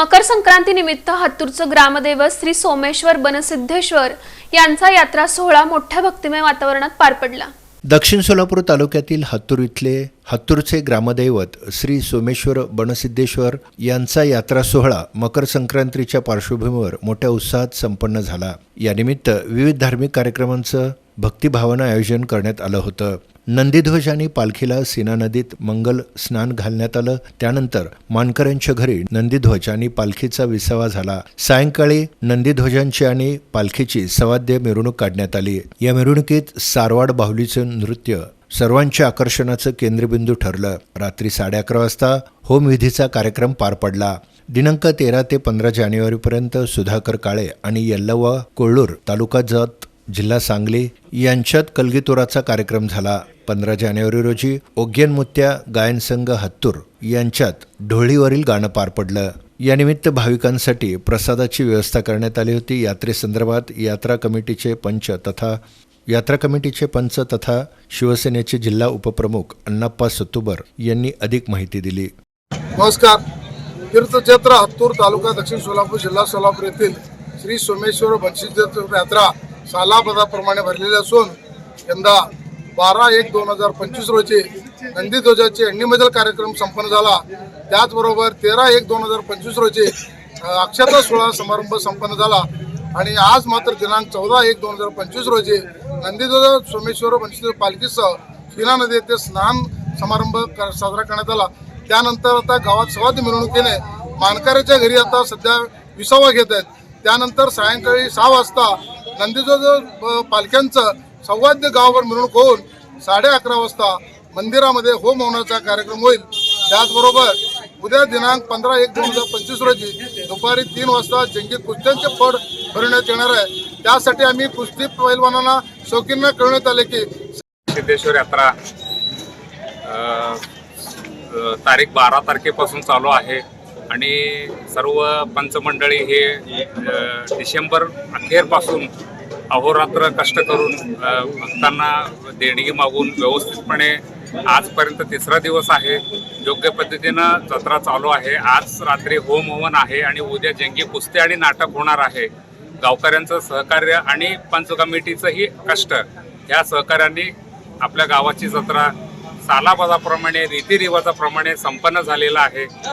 मकर संक्रांती निमित्त हत्तूरचं ग्रामदैवत श्री सोमेश्वर बनसिद्धेश्वर यांचा यात्रा सोहळा मोठ्या भक्तिमय वातावरणात पार पडला. दक्षिण सोलापूर तालुक्यातील हत्तूर इथले हत्तूरचे ग्रामदैवत श्री सोमेश्वर बनसिद्धेश्वर यांचा यात्रा सोहळा मकर संक्रांतीच्या पार्श्वभूमीवर मोठ्या उत्साहात संपन्न झाला. यानिमित्त विविध धार्मिक कार्यक्रमांचं भक्तिभावानं आयोजन करण्यात आलं होतं. नंदीध्वज आणि पालखीला सीना नदीत मंगल स्नान घालण्यात आलं. त्यानंतर मानकऱ्यांच्या घरी नंदीध्वज आणि पालखीचा विसावा झाला. सायंकाळी नंदीध्वजांची आणि पालखीची सवाद्य मिरवणूक काढण्यात आली. या मिरवणुकीत सारवाड बाहुलीचं नृत्य सर्वांच्या आकर्षणाचं केंद्रबिंदू ठरलं. रात्री साडे अकरा वाजता होमविधीचा कार्यक्रम पार पडला. दिनांक तेरा ते पंधरा जानेवारीपर्यंत सुधाकर काळे आणि यल्लवा कोळूर तालुका जात जिल्हा सांगली यांच्यात कलगीतोराचा कार्यक्रम झाला. पंधरा जानेवारी रोजी ओग्यनमुत्या गायन संघ हत्तूर यांच्यात ढोळीवरील गाणं पार पडलं. यानिमित्त भाविकांसाठी प्रसादाची व्यवस्था करण्यात आली होती. यात्रेसंदर्भात यात्रा कमिटीचे पंच तथा यात्रा कमिटीचे पंच तथा शिवसेनेचे जिल्हा उपप्रमुख अण्णाप्पा सत्तुबर यांनी अधिक माहिती दिली. नमस्कार. तीर्थक्षेत्र हत्तूर तालुका दक्षिण सोलापूर जिल्हा सोलापूर येथील श्री सोमेश्वर बक्षिस यात्रा सालापदाप्रमाणे भरलेले असून यंदा बारा एक दोन हजार पंचवीस रोजी नंदीध्वजाचे अग्निमजल कार्यक्रम संपन्न झाला. त्याचबरोबर तेरा एक दोन हजार पंचवीस रोजी अक्षता सोहळा समारंभ संपन्न झाला. आणि आज मात्र दिनांक चौदा एक दोन हजार पंचवीस रोजी नंदीध्वज सोमेश्वर बक्षिस पालखीसह हिना नदी येथे स्नान समारंभ कर- साजरा करण्यात आला. त्यानंतर आता गावात सवाद मिरवणुकीने मानकऱ्याच्या घरी आता सध्या विसावा घेत आहेत. त्यानंतर सायंकाळी सहा वाजता नंदीध्वज अ, पालख्यांचं सौवाद्य गावावर मिरवणूक होऊन साडे अकरा वाजता मंदिरामध्ये होम होण्याचा कार्यक्रम होईल. त्याचबरोबर उद्या दिनांक पंधरा एक दोन हजार पंचवीस रोजी दुपारी तीन वाजता जंगी कुस्त्यांचे फड भरवण्यात येणार आहे. त्यासाठी आम्ही कुस्ती पैलवानांना शौकींना कळवण्यात आले की सिद्धेश्वर यात्रा तारीख बारा तारखेपासून चालू आहे. आणि सर्व पंचमंडळी हे डिसेंबर अखेरपासून अहोरात्र कष्ट करून भक्तांना देणगी मागून व्यवस्थितपणे आजपर्यंत तिसरा दिवस आहे. योग्य पद्धतीनं जत्रा चालू आहे. आज रात्री होम हवन आहे आणि उद्या जंगी कुस्ती आणि नाटक होणार आहे. गावकऱ्यांचं सहकार्य आणि पंच कमिटीचंही कष्ट. ह्या सहकाऱ्यांनी आपल्या गावाची जत्रा सालाबाजाप्रमाणे रीतिरिवाजाप्रमाणे संपन्न झालेला आहे.